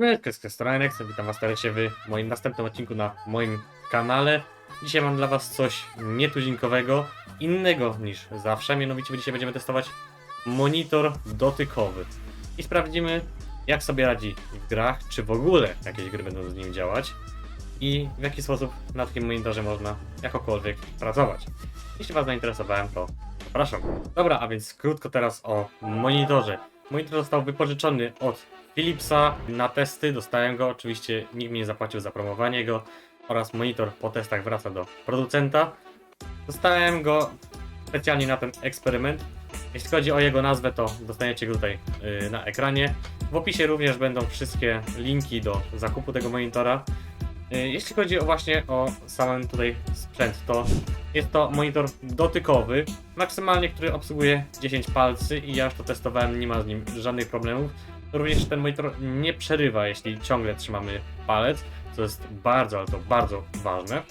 Siemaneczko, z witam was serdecznie w moim następnym odcinku na moim kanale. Dzisiaj mam dla was coś nietuzinkowego, innego niż zawsze, mianowicie dzisiaj będziemy testować monitor dotykowy. I sprawdzimy, jak sobie radzi w grach, czy w ogóle jakieś gry będą z nim działać i w jaki sposób na takim monitorze można jakokolwiek pracować. Jeśli was zainteresowałem, to zapraszam. Dobra, a więc krótko teraz o monitorze. Monitor został wypożyczony od Philipsa na testy, dostałem go, oczywiście nikt mi nie zapłacił za promowanie go oraz monitor po testach wraca do producenta. Dostałem go specjalnie na ten eksperyment. Jeśli chodzi o jego nazwę, to dostaniecie go tutaj yy, na ekranie. W opisie również będą wszystkie linki do zakupu tego monitora. Yy, Jeśli chodzi o właśnie o sam tutaj sprzęt, to jest to monitor dotykowy, maksymalnie który obsługuje 10 palcy i ja już to testowałem, nie ma z nim żadnych problemów. Również ten monitor nie przerywa, jeśli ciągle trzymamy palec, co jest bardzo, ale to bardzo ważne.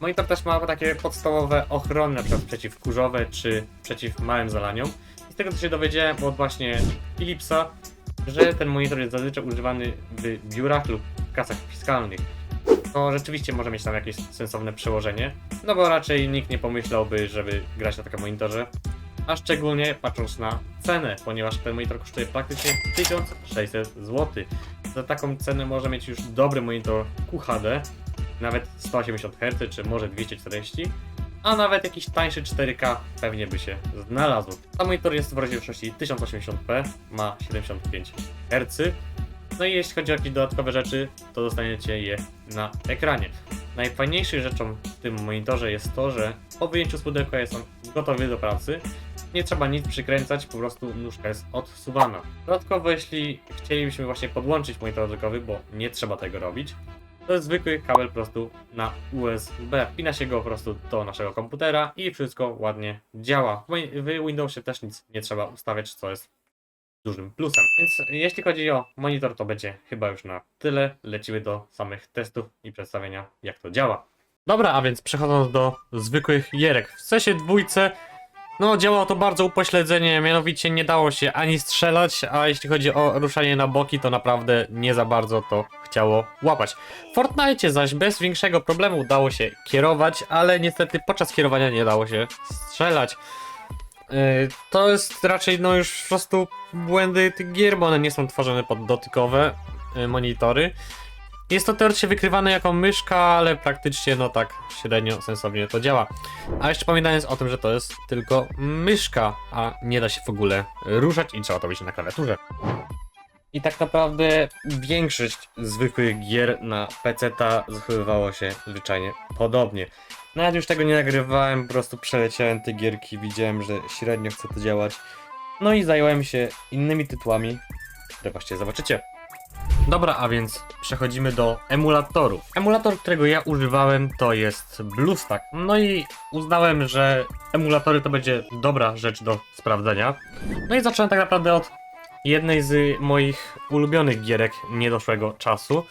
Monitor też ma takie podstawowe ochrony, przykład przeciwkurzowe czy przeciw małym zalaniom. I z tego co się dowiedziałem od właśnie Philipsa, że ten monitor jest zazwyczaj używany w biurach lub kasach fiskalnych. To rzeczywiście może mieć tam jakieś sensowne przełożenie, no bo raczej nikt nie pomyślałby, żeby grać na takim monitorze, a szczególnie patrząc na cenę, ponieważ ten monitor kosztuje praktycznie 1600 zł. Za taką cenę może mieć już dobry monitor QHD, nawet 180 Hz czy może 240, a nawet jakiś tańszy 4K pewnie by się znalazł. Sam monitor jest w rozdzielczości 1080p, ma 75 Hz. No i jeśli chodzi o jakieś dodatkowe rzeczy, to dostaniecie je na ekranie. Najfajniejszą rzeczą w tym monitorze jest to, że po wyjęciu z pudełka jest on gotowy do pracy. Nie trzeba nic przykręcać, po prostu nóżka jest odsuwana. Dodatkowo, jeśli chcielibyśmy właśnie podłączyć monitor dotykowy, bo nie trzeba tego robić, to jest zwykły kabel po prostu na USB. Wpina się go po prostu do naszego komputera i wszystko ładnie działa. W Win- W Windowsie też nic nie trzeba ustawiać, co jest dużym plusem. Więc jeśli chodzi o monitor, to będzie chyba już na tyle. Lecimy do samych testów i przedstawienia, jak to działa. Dobra, a więc przechodząc do zwykłych gierek. W sensie dwójce, no działało to bardzo upośledzenie, mianowicie nie dało się ani strzelać, a jeśli chodzi o ruszanie na boki, to naprawdę nie za bardzo to chciało łapać. W Fortnite zaś bez większego problemu udało się kierować, ale niestety podczas kierowania nie dało się strzelać. Yy, To jest raczej no już po prostu błędy tych gier, bo one nie są tworzone pod dotykowe yy, monitory. Jest to teoretycznie wykrywane jako myszka, ale praktycznie no tak średnio sensownie to działa. A jeszcze pamiętając o tym, że to jest tylko myszka, a nie da się w ogóle ruszać i trzeba to być na klawiaturze. I tak naprawdę większość zwykłych gier na PC-ta zachowywało się zwyczajnie podobnie. Nawet już tego nie nagrywałem, po prostu przeleciałem te gierki, widziałem, że średnio chce to działać. No i zająłem się innymi tytułami, które właśnie zobaczycie. Dobra, a więc przechodzimy do emulatorów. Emulator, którego ja używałem, to jest BlueStack. No i uznałem, że emulatory to będzie dobra rzecz do sprawdzenia. No i zacząłem tak naprawdę od jednej z moich ulubionych gierek niedoszłego czasu,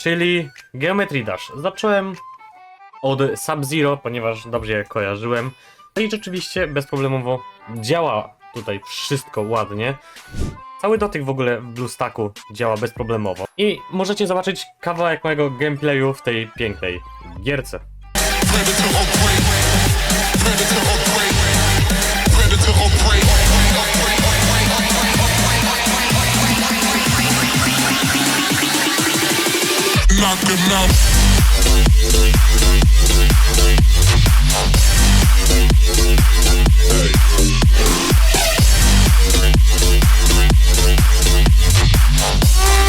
czyli Geometry Dash. Zacząłem od Sub-Zero, ponieważ dobrze je kojarzyłem. No i rzeczywiście bezproblemowo działa tutaj wszystko ładnie. Cały dotyk w ogóle w BlueStacku działa bezproblemowo. I możecie zobaczyć kawałek mojego gameplayu w tej pięknej gierce. Knock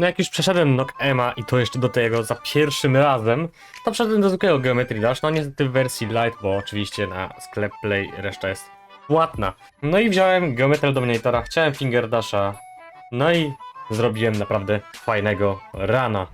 no jak już przeszedłem Knock Ema i to jeszcze do tego za pierwszym razem, to przeszedłem do zwykłego Geometry Dash, no niestety w wersji Lite, bo oczywiście na sklep Play reszta jest płatna. No i wziąłem Geometry Dominatora, chciałem Finger Dasha, no i zrobiłem naprawdę fajnego rana.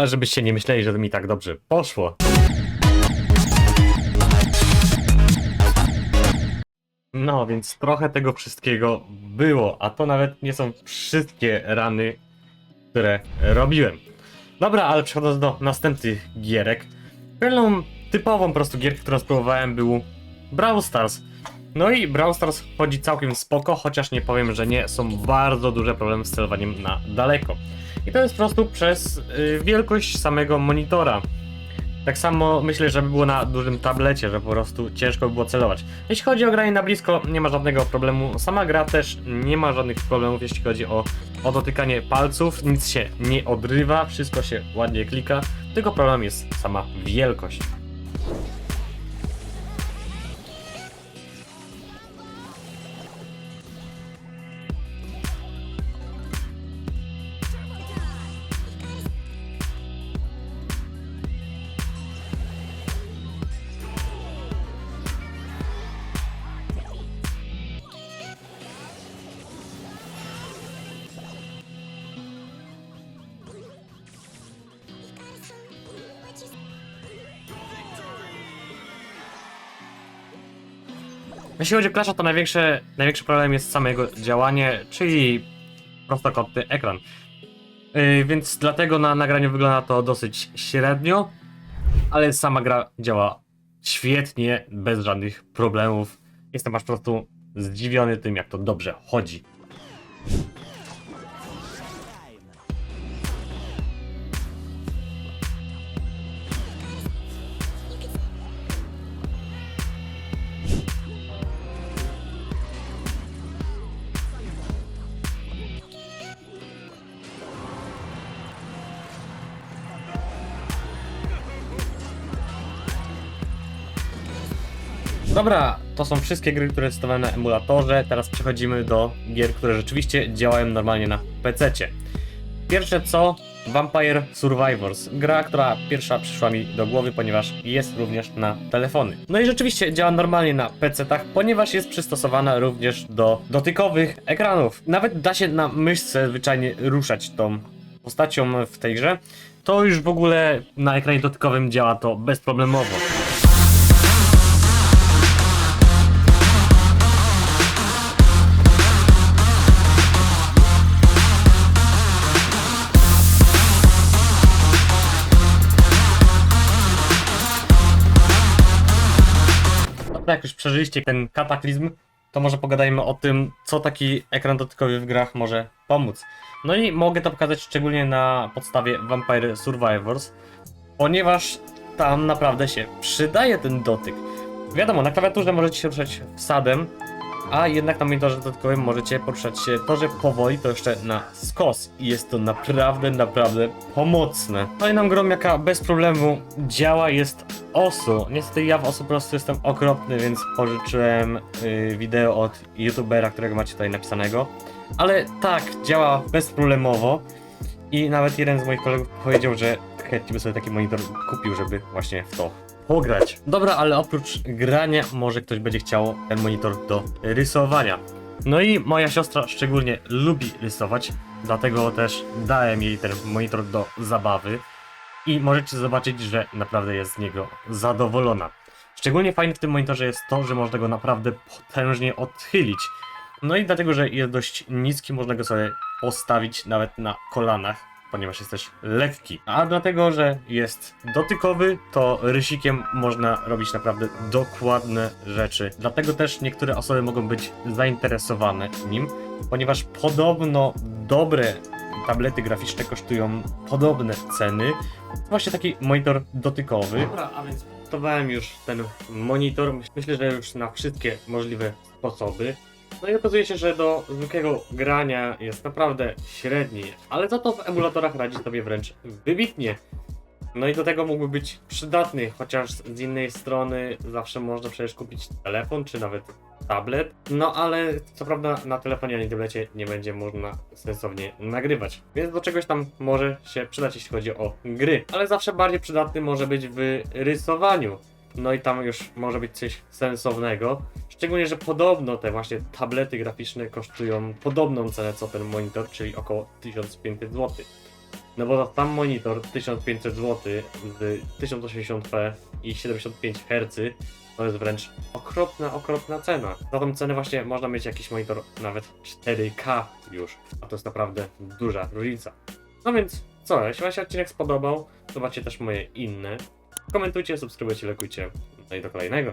Ale żebyście nie myśleli, że mi tak dobrze poszło. No, więc trochę tego wszystkiego było, a to nawet nie są wszystkie rany, które robiłem. Dobra, ale przechodząc do następnych gierek. Pierwszą typową po prostu gierkę, którą spróbowałem był Brawl Stars. No i Brawl Stars chodzi całkiem spoko, chociaż nie powiem, że nie, są bardzo duże problemy z celowaniem na daleko. I to jest po prostu przez y, wielkość samego monitora. Tak samo myślę, że by było na dużym tablecie, że po prostu ciężko by było celować. Jeśli chodzi o granie na blisko, nie ma żadnego problemu. Sama gra też nie ma żadnych problemów, jeśli chodzi o, o dotykanie palców. Nic się nie odrywa, wszystko się ładnie klika. Tylko problem jest sama wielkość. Jeśli chodzi o Clasha, to największy, największy problem jest samego działanie, czyli prostokątny ekran. Yy, więc dlatego na nagraniu wygląda to dosyć średnio, ale sama gra działa świetnie, bez żadnych problemów. Jestem aż po prostu zdziwiony tym, jak to dobrze chodzi. Dobra, to są wszystkie gry, które testowałem na emulatorze. Teraz przechodzimy do gier, które rzeczywiście działają normalnie na PC. Pierwsze co? Vampire Survivors. Gra, która pierwsza przyszła mi do głowy, ponieważ jest również na telefony. No i rzeczywiście działa normalnie na PC-tach, ponieważ jest przystosowana również do dotykowych ekranów. Nawet da się na myszce zwyczajnie ruszać tą postacią w tej grze. To już w ogóle na ekranie dotykowym działa to bezproblemowo. No jak już przeżyliście ten kataklizm, to może pogadajmy o tym, co taki ekran dotykowy w grach może pomóc. No i mogę to pokazać szczególnie na podstawie Vampire Survivors, ponieważ tam naprawdę się przydaje ten dotyk. Wiadomo, na klawiaturze możecie się ruszać wsadem, a jednak na monitorze dodatkowym możecie poruszać się to, że powoli, to jeszcze na skos. I jest to naprawdę, naprawdę pomocne. Kolejną grą, jaka bez problemu działa jest OSU. Niestety ja w OSU po prostu jestem okropny, więc pożyczyłem y, wideo od youtubera, którego macie tutaj napisanego. Ale tak, działa bezproblemowo. I nawet jeden z moich kolegów powiedział, że chętnie by sobie taki monitor kupił, żeby właśnie w to pograć. Dobra, ale oprócz grania może ktoś będzie chciał ten monitor do rysowania. No i moja siostra szczególnie lubi rysować, dlatego też dałem jej ten monitor do zabawy i możecie zobaczyć, że naprawdę jest z niego zadowolona. Szczególnie fajne w tym monitorze jest to, że można go naprawdę potężnie odchylić. No i dlatego, że jest dość niski, można go sobie postawić nawet na kolanach, ponieważ jest też lekki. A dlatego, że jest dotykowy, to rysikiem można robić naprawdę dokładne rzeczy. Dlatego też niektóre osoby mogą być zainteresowane nim, ponieważ podobno dobre tablety graficzne kosztują podobne ceny. Właśnie taki monitor dotykowy. Dobra, a więc testowałem już ten monitor. Myślę, że już na wszystkie możliwe sposoby. No i okazuje się, że do zwykłego grania jest naprawdę średni, ale za to w emulatorach radzi sobie wręcz wybitnie. No i do tego mógłby być przydatny, chociaż z innej strony zawsze można przecież kupić telefon czy nawet tablet. No ale co prawda na telefonie ani tablecie nie będzie można sensownie nagrywać. Więc do czegoś tam może się przydać, jeśli chodzi o gry. Ale zawsze bardziej przydatny może być w rysowaniu. No i tam już może być coś sensownego. Szczególnie, że podobno te właśnie tablety graficzne kosztują podobną cenę co ten monitor, czyli około 1500 zł. No bo tam monitor 1500 zł z 1080p i 75 Hz to jest wręcz okropna, okropna cena. Za tą cenę właśnie można mieć jakiś monitor nawet 4K już, a to jest naprawdę duża różnica. No więc co, jeśli Wam się odcinek spodobał, zobaczcie też moje inne. Komentujcie, subskrybujcie, lekujcie. No i do kolejnego.